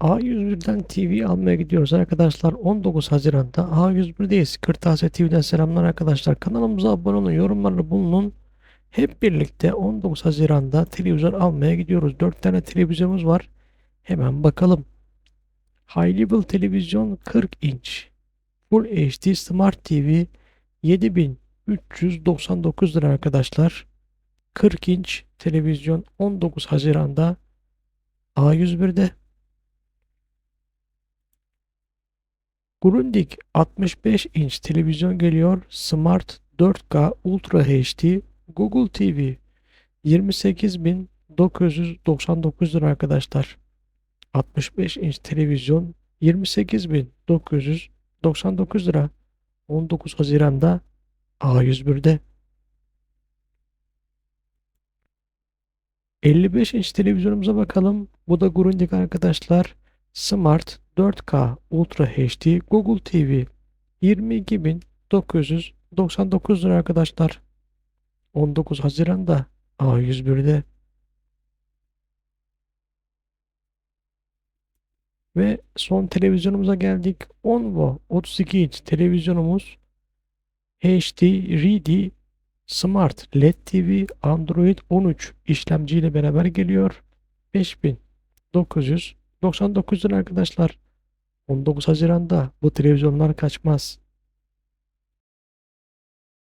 A101'den TV almaya gidiyoruz arkadaşlar. 19 Haziran'da A101'deyiz. Kırtasiye TV'den selamlar arkadaşlar. Kanalımıza abone olun, yorumlarda bulunun. Hep birlikte 19 Haziran'da televizyon almaya gidiyoruz. 4 tane televizyonumuz var. Hemen bakalım. High Level televizyon 40 inç. Full HD Smart TV 7399 lira arkadaşlar. 40 inç televizyon 19 Haziran'da A101'de. Grundig 65 inç televizyon geliyor. Smart 4K Ultra HD Google TV 28.999 lira arkadaşlar. 65 inç televizyon 28.999 lira. 19 Haziran'da A101'de. 55 inç televizyonumuza bakalım. Bu da Grundig arkadaşlar. Smart 4K Ultra HD Google TV 22.999 lira arkadaşlar. 19 Haziran'da A101'de. Ve son televizyonumuza geldik. Onvo 32 inç televizyonumuz HD Ready Smart LED TV Android 13 işlemciyle beraber geliyor. 5999 lira arkadaşlar. 19 Haziran'da bu televizyonlar kaçmaz.